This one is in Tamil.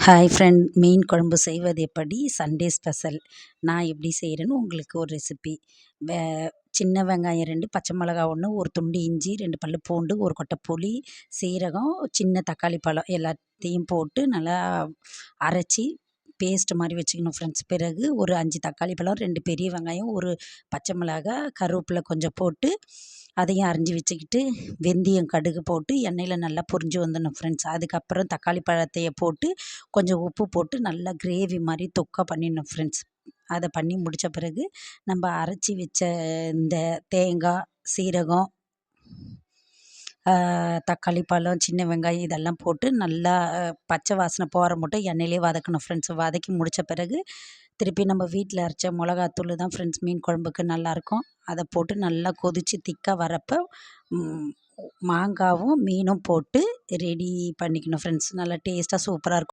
ஹாய் ஃப்ரெண்ட் மீன் குழம்பு செய்வது எப்படி? சண்டே ஸ்பெஷல் நான் எப்படி செய்கிறேன்னு உங்களுக்கு ஒரு ரெசிபி வே சின்ன வெங்காயம் ரெண்டு பச்சை மிளகா ஒன்று ஒரு துண்டு இஞ்சி ரெண்டு பல் பூண்டு ஒரு கொட்டை புளி சீரகம் சின்ன தக்காளி பழம் எல்லாத்தையும் போட்டு நல்லா அரைச்சி பேஸ்ட் மாதிரி வச்சுக்கணும் ஃப்ரெண்ட்ஸ் பிறகு ஒரு அஞ்சு தக்காளி பழம் ரெண்டு பெரிய வெங்காயம் ஒரு பச்சை மிளகா கருவேப்பிலை கொஞ்சம் போட்டு அதையும் அரிஞ்சு வச்சுக்கிட்டு வெந்தயம் கடுகு போட்டு எண்ணெயில் நல்லா பொரிஞ்சு வந்துடணும் ஃப்ரெண்ட்ஸ் அதுக்கப்புறம் தக்காளி பழத்தைய போட்டு கொஞ்சம் உப்பு போட்டு நல்லா கிரேவி மாதிரி தொக்கா பண்ணிடணும் ஃப்ரெண்ட்ஸ் அதை பண்ணி முடித்த பிறகு நம்ம அரைச்சி வச்ச இந்த தேங்காய் சீரகம் தக்காளி பழம் சின்ன வெங்காயம் இதெல்லாம் போட்டு நல்லா பச்சை வாசனை போகிற மட்டும் எண்ணெயிலே வதக்கணும் ஃப்ரெண்ட்ஸ் வதக்கி முடித்த பிறகு திருப்பி நம்ம வீட்டில் அரைச்ச மிளகாத்தூள் தான் ஃப்ரெண்ட்ஸ் மீன் குழம்புக்கு நல்லாயிருக்கும் அதை போட்டு நல்லா கொதித்து திக்காக வரப்போ மாங்காவும் மீனும் போட்டு ரெடி பண்ணிக்கணும் ஃப்ரெண்ட்ஸ் நல்லா டேஸ்ட்டாக சூப்பராக இருக்கும்.